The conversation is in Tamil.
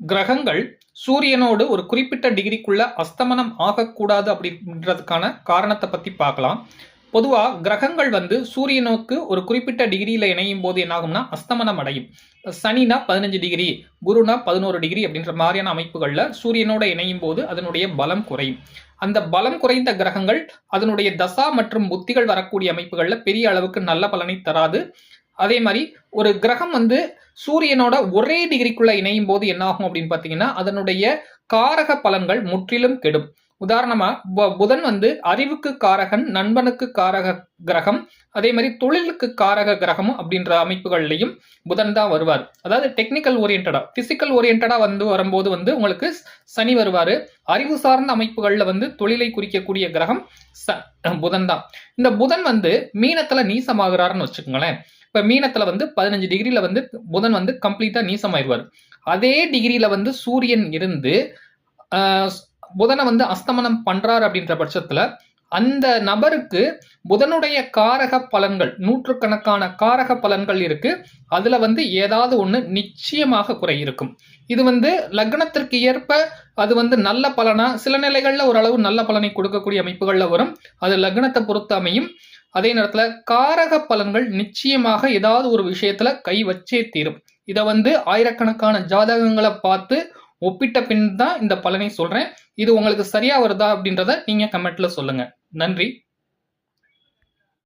கிரகங்கள் சூரியனோடு ஒரு குறிப்பிட்ட டிகிரிக்குள்ள அஸ்தமனம் ஆகக்கூடாது அப்படின்றதுக்கான காரணத்தை பத்தி பார்க்கலாம். பொதுவா கிரகங்கள் வந்து சூரியனுக்கு ஒரு குறிப்பிட்ட டிகிரியில இணையும் போது என்னாகும்னா அஸ்தமனம் அடையும். சனினா பதினஞ்சு டிகிரி குருனா பதினோரு டிகிரி அப்படின்ற மாதிரியான அமைப்புகளில் சூரியனோட இணையும் போது அதனுடைய பலம் குறையும். அந்த பலம் குறைந்த கிரகங்கள் அதனுடைய தசா மற்றும் புத்திகள் வரக்கூடிய அமைப்புகளில் பெரிய அளவுக்கு நல்ல பலனை தராது. அதே மாதிரி ஒரு கிரகம் வந்து சூரியனோட ஒரே டிகிரிக்குள்ள இணையும் போது என்ன ஆகும் அப்படின்னு பார்த்தீங்கன்னா அதனுடைய காரக பலன்கள் முற்றிலும் கெடும். உதாரணமா பு- புதன் வந்து அறிவுக்கு காரகன் நண்பனுக்கு காரக கிரகம் அதே மாதிரி தொழிலுக்கு காரக கிரகம் அப்படின்ற அமைப்புகள்லையும் புதன் தான் வருவார். அதாவது டெக்னிக்கல் ஓரியன்டா பிசிக்கல் ஓரியன்டா வந்து வரும்போது வந்து உங்களுக்கு சனி வருவாரு. அறிவு சார்ந்த அமைப்புகள்ல வந்து தொழிலை குறிக்கக்கூடிய கிரகம் ச- புதன் தான். இந்த புதன் வந்து மீனத்துல நீசமாகிறாருன்னு வச்சுக்கோங்களேன். இப்ப மீனத்துல வந்து பதினஞ்சு டிகிரியில் வந்து புதன் வந்து கம்ப்ளீட்டா ஆயிடுவார் அதே டிகிரியில வந்து சூரியன் இருந்து புதனை வந்து அஸ்தமனம் பண்றாரு அப்படின்ற பட்சத்துல அந்த நபருக்கு புதனுடைய காரக பலன்கள் நூற்றுக்கணக்கான காரக பலன்கள் இருக்கு. அதுல வந்து ஏதாவது ஒன்று நிச்சயமாக குறை இருக்கும் இது வந்து லக்னத்திற்கு ஏற்ப அது வந்து நல்ல பலனா சில நிலைகளில் ஓரளவு நல்ல பலனை கொடுக்கக்கூடிய அமைப்புகளில் வரும். அது லக்னத்தை பொறுத்து அமையும். அதே நேரத்தில் காரக பலன்கள் நிச்சயமாக ஏதாவது ஒரு விஷயத்துல கை வச்சே தீரும். இதை வந்து ஆயிரக்கணக்கான ஜாதகங்களை பார்த்து ஒப்பிட்ட பின் தான் இந்த பலனை சொல்றேன். இது உங்களுக்கு சரியா வருதா அப்படின்றத நீங்க கமெண்ட்ல சொல்லுங்க. நன்றி.